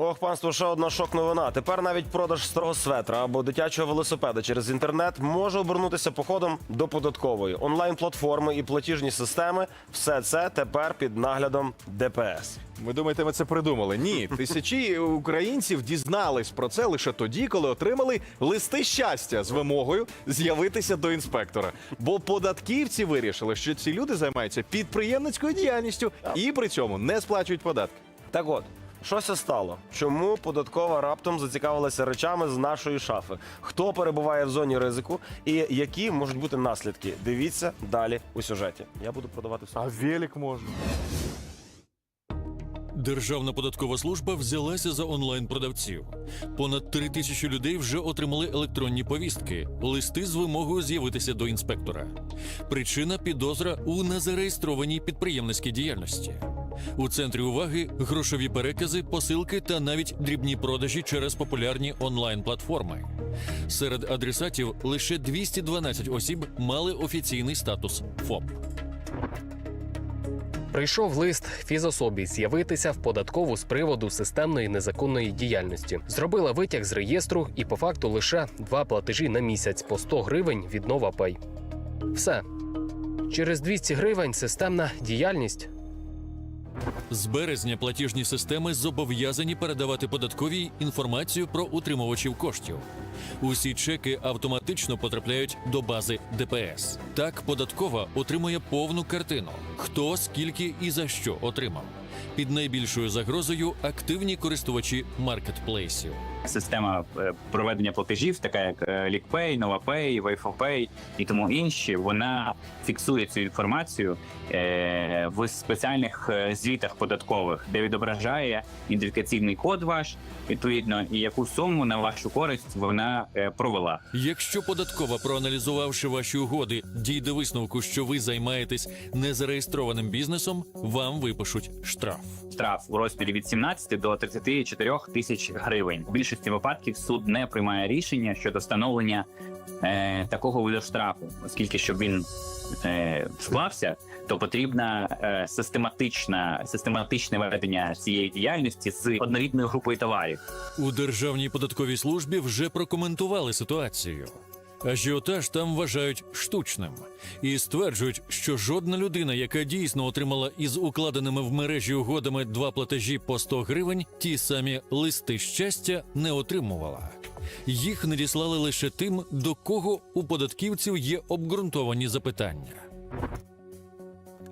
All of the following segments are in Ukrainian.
Ох, панство, ще одна шок-новина. Тепер навіть продаж старого светра або дитячого велосипеда через інтернет може обернутися походом до податкової онлайн-платформи і платіжні системи. Все це тепер під наглядом ДПС. Ви думаєте, ми це придумали? Ні, тисячі українців дізнались про це лише тоді, коли отримали листи щастя з вимогою з'явитися до інспектора. Бо податківці вирішили, що ці люди займаються підприємницькою діяльністю і при цьому не сплачують податки. Так от. Щося стало? Чому податкова раптом зацікавилася речами з нашої шафи? Хто перебуває в зоні ризику і які можуть бути наслідки? Дивіться далі у сюжеті. Я буду продавати все. А велик можна. Державна податкова служба взялася за онлайн-продавців. Понад три тисячі людей вже отримали електронні повістки, листи з вимогою з'явитися до інспектора. Причина підозра у незареєстрованій підприємницькій діяльності. У центрі уваги грошові перекази, посилки та навіть дрібні продажі через популярні онлайн-платформи. Серед адресатів лише 212 осіб мали офіційний статус ФОП. Прийшов лист фізособі з'явитися в податкову з приводу системної незаконної діяльності. Зробила витяг з реєстру і по факту лише два платежі на місяць по 100 гривень від NovaPay. Все. Через 200 гривень системна діяльність. З березня платіжні системи зобов'язані передавати податковій інформацію про утримувачів коштів. Усі чеки автоматично потрапляють до бази ДПС. Так податкова отримує повну картину: хто, скільки і за що отримав. Під найбільшою загрозою активні користувачі маркетплейсів. Система е, проведення платежів, така як е, LickPay, NovaPay, WayForPay і тому інші, вона фіксує цю інформацію е, в спеціальних звітах податкових, де відображає ідентифікаційний код ваш, відповідно, і яку суму на вашу користь вона провела. Якщо податкова, проаналізувавши ваші угоди, дійде висновку, що ви займаєтесь незареєстрованим бізнесом, вам випишуть штраф. Штраф у розмірі від 17 до 34 тисяч гривень. У більшості випадків суд не приймає рішення щодо встановлення е, такого виду штрафу, оскільки щоб він е, склався, то потрібна е, систематична систематичне ведення цієї діяльності з однорідною групою товарів. У Державній податковій службі вже прокоментували ситуацію. Ажіотаж там вважають штучним і стверджують, що жодна людина, яка дійсно отримала із укладеними в мережі угодами два платежі по 100 гривень, ті самі листи щастя не отримувала. Їх надіслали лише тим, до кого у податківців є обґрунтовані запитання.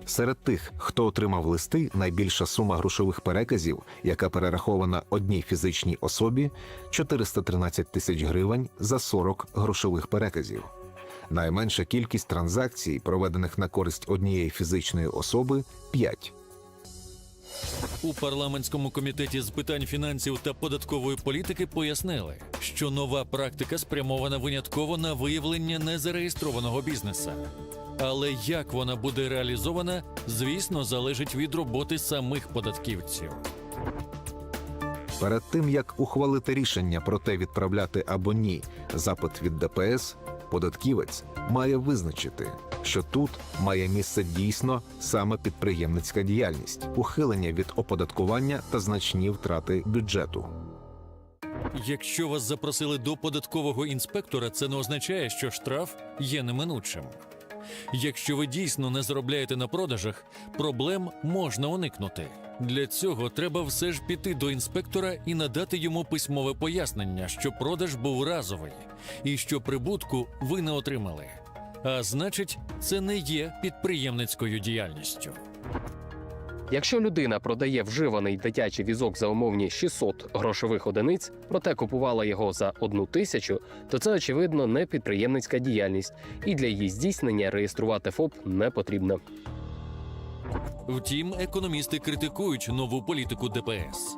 Серед тих, хто отримав листи, найбільша сума грошових переказів, яка перерахована одній фізичній особі 413 тисяч гривень за 40 грошових переказів. Найменша кількість транзакцій, проведених на користь однієї фізичної особи 5. У парламентському комітеті з питань фінансів та податкової політики пояснили, що нова практика спрямована винятково на виявлення незареєстрованого бізнеса. Але як вона буде реалізована, звісно, залежить від роботи самих податківців. Перед тим як ухвалити рішення про те, відправляти або ні запит від ДПС, податківець має визначити, що тут має місце дійсно саме підприємницька діяльність, ухилення від оподаткування та значні втрати бюджету. Якщо вас запросили до податкового інспектора, це не означає, що штраф є неминучим. Якщо ви дійсно не заробляєте на продажах, проблем можна уникнути. Для цього треба все ж піти до інспектора і надати йому письмове пояснення, що продаж був разовий і що прибутку ви не отримали. А значить, це не є підприємницькою діяльністю. Якщо людина продає вживаний дитячий візок за умовні 600 грошових одиниць, проте купувала його за одну тисячу, то це очевидно не підприємницька діяльність, і для її здійснення реєструвати ФОП не потрібно. Втім, економісти критикують нову політику ДПС.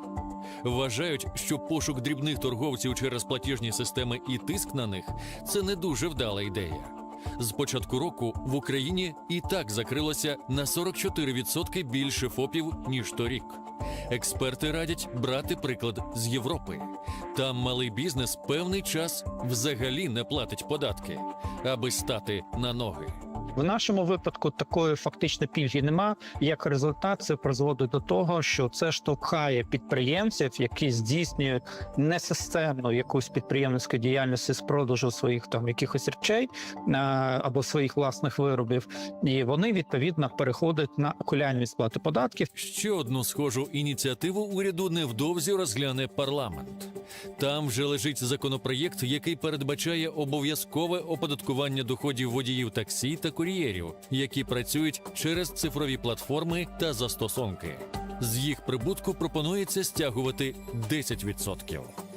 Вважають, що пошук дрібних торговців через платіжні системи і тиск на них це не дуже вдала ідея. З початку року в Україні і так закрилося на 44% більше ФОПів ніж торік. Експерти радять брати приклад з Європи. Там малий бізнес певний час взагалі не платить податки, аби стати на ноги. В нашому випадку такої фактично пільги нема. Як результат, це призводить до того, що це штовхає підприємців, які здійснюють несистемну якусь підприємницьку діяльність з продажу своїх там якихось речей або своїх власних виробів, і вони відповідно переходять на окулярні сплати податків. Ще одну схожу ініціативу уряду невдовзі розгляне парламент. Там вже лежить законопроєкт, який передбачає обов'язкове оподаткування доходів водіїв таксі та кур'єрів, які працюють через цифрові платформи та застосунки. З їх прибутку пропонується стягувати 10%.